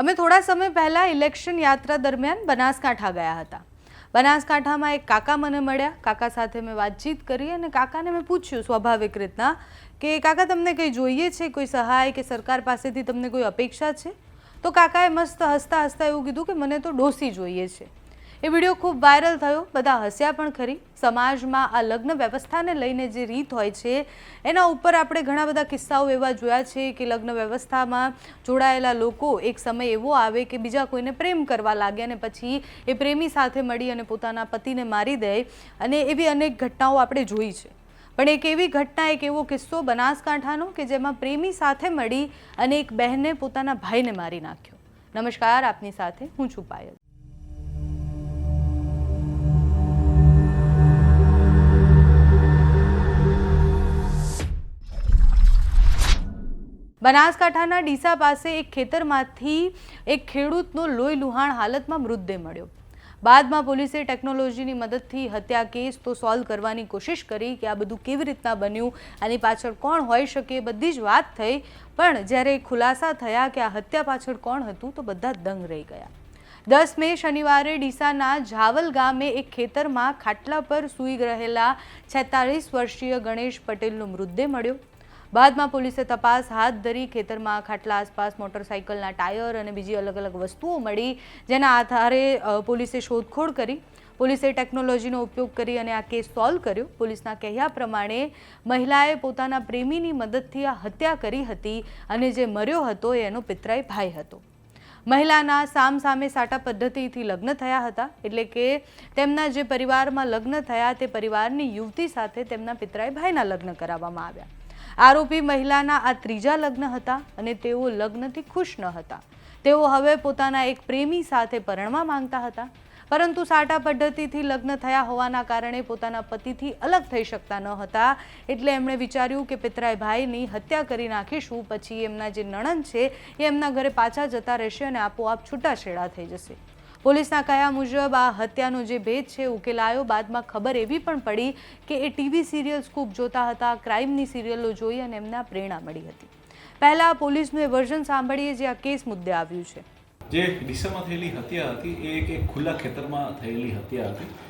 અમે થોડા સમય પહેલાં ઇલેક્શન યાત્રા દરમિયાન બનાસકાંઠા ગયા હતા. બનાસકાંઠામાં એક કાકા મને મળ્યા. કાકા સાથે મેં વાતચીત કરી અને કાકાને મેં પૂછ્યું સ્વાભાવિક રીતના કે, કાકા, તમને કંઈ જોઈએ છે? કોઈ સહાય કે સરકાર પાસેથી તમને કોઈ અપેક્ષા છે? તો કાકાએ મસ્ત હસતા હસતા એવું કીધું કે, મને તો ડોસી જોઈએ છે. એ વીડિયો ખૂબ વાયરલ થયો. બધા હસ્યા પણ ખરી. સમાજમાં આ લગ્ન વ્યવસ્થાને લઈને જે રીત હોય છે, એના ઉપર આપણે ઘણા બધા કિસ્સાઓ એવા જોયા છે કે લગ્ન વ્યવસ્થામાં જોડાયેલા લોકો એક સમય એવો આવે કે બીજા કોઈને પ્રેમ કરવા લાગે અને પછી એ પ્રેમી સાથે મળી અને પોતાના પતિને મારી દે અને એવી અનેક ઘટનાઓ આપણે જોઈ છે. પણ એક એવી ઘટના, એક એવો કિસ્સો બનાસકાંઠાનો કે જેમાં પ્રેમી સાથે મળી અને એક બહેને પોતાના ભાઈને મારી નાખ્યો. નમસ્કાર, આપની સાથે હું છું પાયલ. બનાસકાંઠાના ડીસા પાસે એક ખેતરમાંથી એક ખેડૂતનો લોહી લુહાણ હાલતમાં મૃતદેહ મળ્યો. બાદમાં પોલીસે ટેકનોલોજીની મદદથી હત્યા કેસ તો સોલ્વ કરવાની કોશિશ કરી કે આ બધું કેવી રીતના બન્યું, આની પાછળ કોણ હોઈ શકે બધી જ વાત થઈ. પણ જ્યારે ખુલાસા થયા કે આ હત્યા પાછળ કોણ હતું તો બધા દંગ રહી ગયા. દસ મે શનિવારે ડીસાના ઝાવલ ગામે એક ખેતરમાં ખાટલા પર સૂઈ રહેલા છેતાળીસ વર્ષીય ગણેશ પટેલનો મૃતદેહ મળ્યો. બાદમાં પોલીસે તપાસ હાથ ધરી ખેતરમાં ખાટલા આસપાસ મોટરસાઇકલના ટાયર અને બીજી અલગ અલગ વસ્તુઓ મળી, જેના આધારે પોલીસે શોધખોળ કરી. પોલીસે ટેકનોલોજીનો ઉપયોગ કરી અને આ કેસ સોલ્વ કર્યો. પોલીસના કહ્યા પ્રમાણે, મહિલાએ પોતાના પ્રેમીની મદદથી આ હત્યા કરી હતી અને જે મર્યો હતો એ એનો પિતરાઈ ભાઈ હતો. મહિલાના સામ સામે સાટા પદ્ધતિથી લગ્ન થયા હતા. એટલે કે તેમના જે પરિવારમાં લગ્ન થયા તે પરિવારની યુવતી સાથે તેમના પિતરાઈ ભાઈના લગ્ન કરાવવામાં આવ્યા. આરોપી મહિલાના આ ત્રીજા લગ્ન હતા અને તેઓ લગ્નથી ખુશ ન હતા. તેઓ હવે પોતાના એક પ્રેમી સાથે પરણવા માંગતા હતા. પરંતુ સાટા પદ્ધતિથી લગ્ન થયા હોવાના કારણે પોતાના પતિથી અલગ થઈ શકતા ન હતા. એટલે એમણે વિચાર્યું કે પિતરાય ભાઈની હત્યા કરી નાખીશું, પછી એમના જે નણંદ છે એ એમના ઘરે પાછા જતા રહેશે અને આપોઆપ છૂટાછેડા થઈ જશે. પોલીસના કહ્યા મુજબ આ હત્યાનો જે ભેદ છે ઉકેલાયો બાદમાં ખબર એવી પણ પડી કે એ ટીવી સિરિયલ્સ ખૂબ જોતા હતા, ક્રાઇમની સિરિયલો જોઈ અને એમને પ્રેરણા મળી હતી. પહેલાં પોલીસનું એ વર્ઝન સાંભળીએ, જે આ કેસ મુદ્દે આવ્યું છે. જે ડીસામાં થયેલી હત્યા હતી, એ એક ખુલ્લા ખેતરમાં થયેલી હત્યા હતી.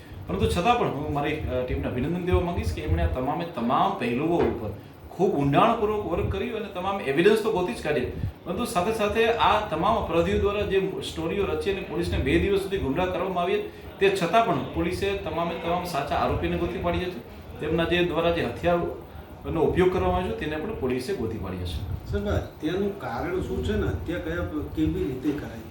પરંતુ છતાં પણ હું મારી ટીમને અભિનંદન દેવા માંગીશ કે એમણે આ તમામે તમામ પહેલુઓ ઉપર ખૂબ ઊંડાણપૂર્વક વર્ક કર્યું અને તમામ એવિડન્સ તો ગોતી જ કાઢી પરંતુ સાથે સાથે આ તમામ અપરાધીઓ દ્વારા જે સ્ટોરીઓ રચી અને પોલીસને બે દિવસ સુધી ગુમરાહ કરવામાં આવી તે છતાં પણ પોલીસે તમામે તમામ સાચા આરોપીને ગોતી પાડી છે. તેમના જે દ્વારા જે હથિયારનો ઉપયોગ કરવામાં આવ્યો તેને પણ પોલીસે ગોતી પાડી છે. સર હત્યાનું કારણ શું છે ને? હત્યા કયા કેવી રીતે કરાય?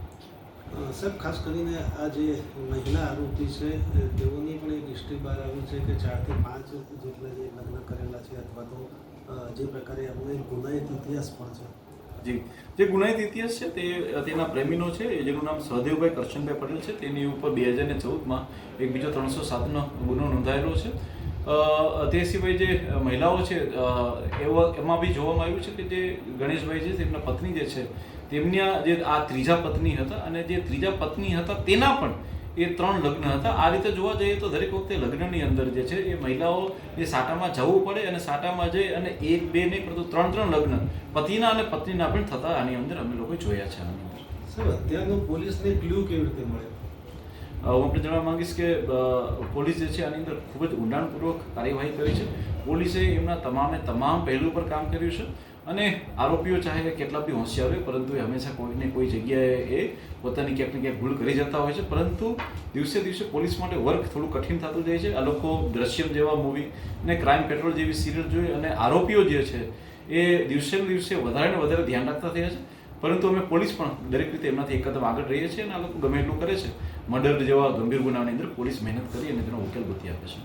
સાહેબ, ખાસ કરીને આ જે મહિલા આરોપી છે તેઓની પણ એક હિસ્ટ્રી બહાર આવી છે કે ચારથી પાંચ જેટલા જે લગ્ન કરેલા છે અથવા તો જે પ્રકારે એમનો એક ગુનાહિત ઇતિહાસ પણ છે. જી. જે ગુનાહિત ઇતિહાસ છે તે તેના પ્રેમીનો છે જેનું નામ સહદેવભાઈ કરશનભાઈ પટેલ છે. તેની ઉપર બે હજાર ને ચૌદમાં એક બીજો ત્રણસો સાતનો ગુનો નોંધાયેલો છે. તે સિવાય જે મહિલાઓ છે એવા એમાં બી જોવામાં આવ્યું છે કે જે ગણેશભાઈ છે, તેમના પત્ની જે છે, તેમના જે આ ત્રીજા પત્ની હતા અને જે ત્રીજા પત્ની હતા, તેના પણ એ ત્રણ લગ્ન હતા. આ રીતે જોવા જઈએ તો દરેક વખતે લગ્નની અંદર જે છે, એ મહિલાઓ એ સાટામાં જવું પડે અને સાટામાં જઈ અને એક, બે નહીં, પરંતુ ત્રણ ત્રણ લગ્ન પતિના અને પત્નીના પણ થતા આની અંદર અમે લોકો જોયા છે આની અંદર. સર અત્યારનું પોલીસને ક્લુ કેવી રીતે મળે? હું આપણે જણાવવા માંગીશ કે પોલીસ જે છે, આની અંદર ખૂબ જ ઊંડાણપૂર્વક કાર્યવાહી કરી છે. પોલીસે એમના તમામે તમામ પહેલું પર કામ કર્યું છે અને આરોપીઓ ચાહે કેટલા બી હોશિયાર હોય, પરંતુ એ હંમેશા કોઈને કોઈ જગ્યાએ એ પોતાની ક્યાંક ને ક્યાંક ભૂલ કરી જતા હોય છે. પરંતુ દિવસે દિવસે પોલીસ માટે વર્ક થોડું કઠિન થતું જાય છે. આ લોકો દ્રશ્યમ જેવા મૂવી ને ક્રાઇમ પેટ્રોલ જેવી સિરિયલ જોઈ અને આરોપીઓ જે છે, એ દિવસે દિવસે વધારે ને વધારે ધ્યાન રાખતા થયા છે. પરંતુ અમે પોલીસ પણ દરેક રીતે એમનાથી એક કદમ આગળ રહીએ છીએ અને આ લોકો ગમે એટલું કરે છે. મર્ડર જેવા ગંભીર ગુનાની અંદર પોલીસ મહેનત કરી અને તેનો ઉકેલ ગોતી આપે છે.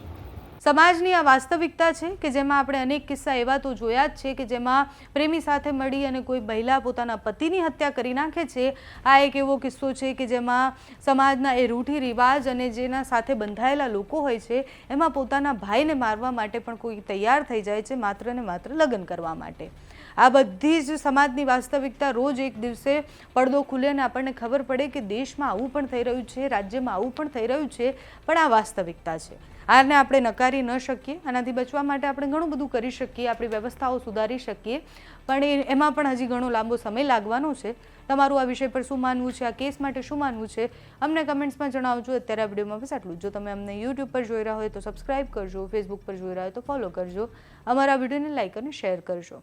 સમાજની આ વાસ્તવિકતા છે કે જેમાં આપણે અનેક કિસ્સા એવા તો જોયા જ છે કે જેમાં પ્રેમી સાથે મળી અને કોઈ મહિલા પોતાના પતિની હત્યા કરી નાખે છે. આ એક એવો કિસ્સો છે કે જેમાં સમાજના એ રૂઢી રિવાજ અને જેના સાથે બંધાયેલા લોકો હોય છે, એમાં પોતાના ભાઈને મારવા માટે પણ કોઈ તૈયાર થઈ જાય છે, માત્ર ને માત્ર લગ્ન કરવા માટે. આ બધી જ સમાજની વાસ્તવિકતા રોજ એક દિવસે પડદો ખુલે અને આપણને ખબર પડે કે દેશમાં આવું પણ થઈ રહ્યું છે, રાજ્યમાં આવું પણ થઈ રહ્યું છે, પણ આ વાસ્તવિકતા છે. આને આપણે નકારી ન શકીએ, આનાથી બચવા માટે આપણે ઘણું બધું કરી શકીએ, આપણી વ્યવસ્થાઓ સુધારી શકીએ, પણ એમાં પણ હજી ઘણો લાંબો સમય લાગવાનો છે. તમારું આ વિષય પર શું માનવું છે, આ કેસ માટે શું માનવું છે, અમને કમેન્ટ્સમાં જણાવજો. અત્યારે આ વિડીયોમાં બસ આટલું જ. તમે અમને યુટ્યુબ પર જોઈ રહ્યા હોય તો સબસ્ક્રાઇબ કરજો, ફેસબુક પર જોઈ રહ્યા હોય તો ફોલો કરજો. અમારા વિડીયોને લાઇક અને શેર કરજો.